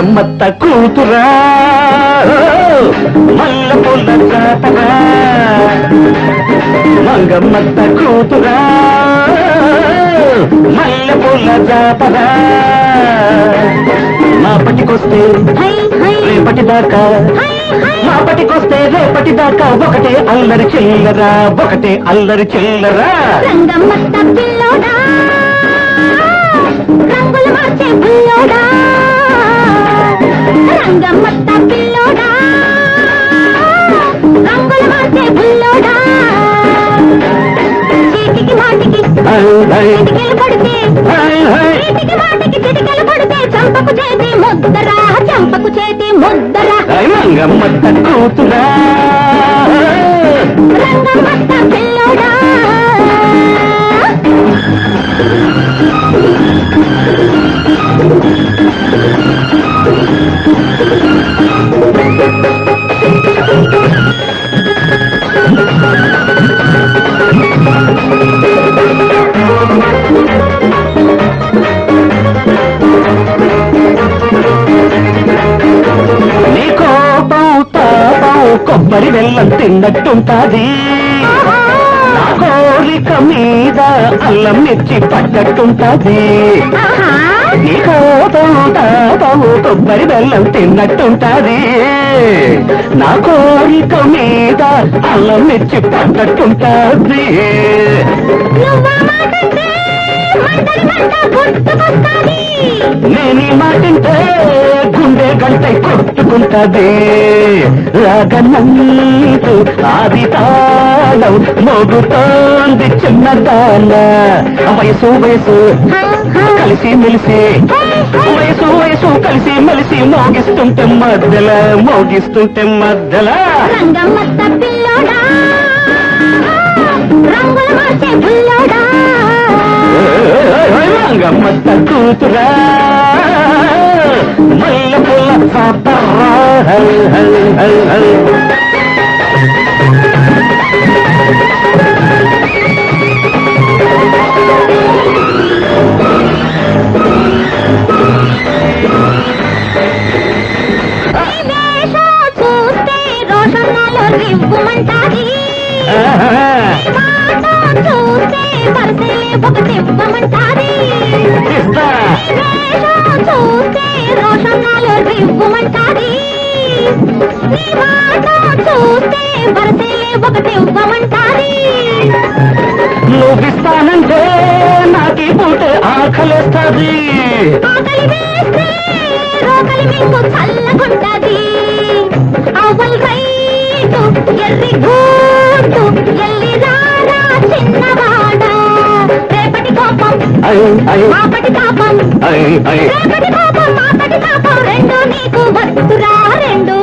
మంగమ్మత్త కూతురా. మల్ల పుల్ల జాతరా. మంగమ్మత్త కూతురా. మల్ల పుల్ల జాతరా. మా పట్టికొస్తే రేపటి దాకా. మా పట్టికొస్తే రేపటి దాకా ఒకటే అల్లరి చిల్లరా ఒకటే అల్లరి చిల్లరా. రంగమ్మత్త పిల్లోడా. రంగమ్మత్త పిల్లోడా? రంగులు మార్చే పిల్లోడా? చీటికి మాటికి చిటికెలు పడితే. చీటికి మాటికి చిటికెలు పడితే చంపకు చేతి ముద్దరా? చంపకు చేతి ముద్దరా? హై, మంగమ్మత్త కూతురా. రంగమ్మత్త పిల్లోడా? నీ కోపం కొబ్బరి బెల్లం తిన్నట్టుంటాది. కోరిక మీద అల్లం మిర్చి పడ్డట్టుంటాది. తాపం కొబ్బరి బెల్లం తిన్నట్టుంటాది. నా కోరిక మీద అల్లం మిర్చి పడ్డట్టుంటాది. నేను ఈ మాటింటే గుండె గంట కొట్టుకుంటది. రాగనంతు ఆది తాళం మోగుతోంది చిన్నదాన. వయసు వయసు. కలిసి మెలిసి. వయసు వయసు కలిసి మెలిసి మోగిస్తుంటే మధ్యల మోగిస్తుంటే పిల్లోడా. రంగమ్మత్త కూతురా. మల్ల పుల్ల హల్ హల్ హల్ హల్ ఇవ్వమంటాది రోషన్నాలో చూస్తే ఒకటి ఇవ్వమంటాది నువ్విస్తానంటే నాకి పూట ఆకలేస్తుంది. ఆకలి వేస్తే రోకలి మీకు చల్లగుంటది. అవల్ రైటు రెండు నీకు వద్దురా రెండు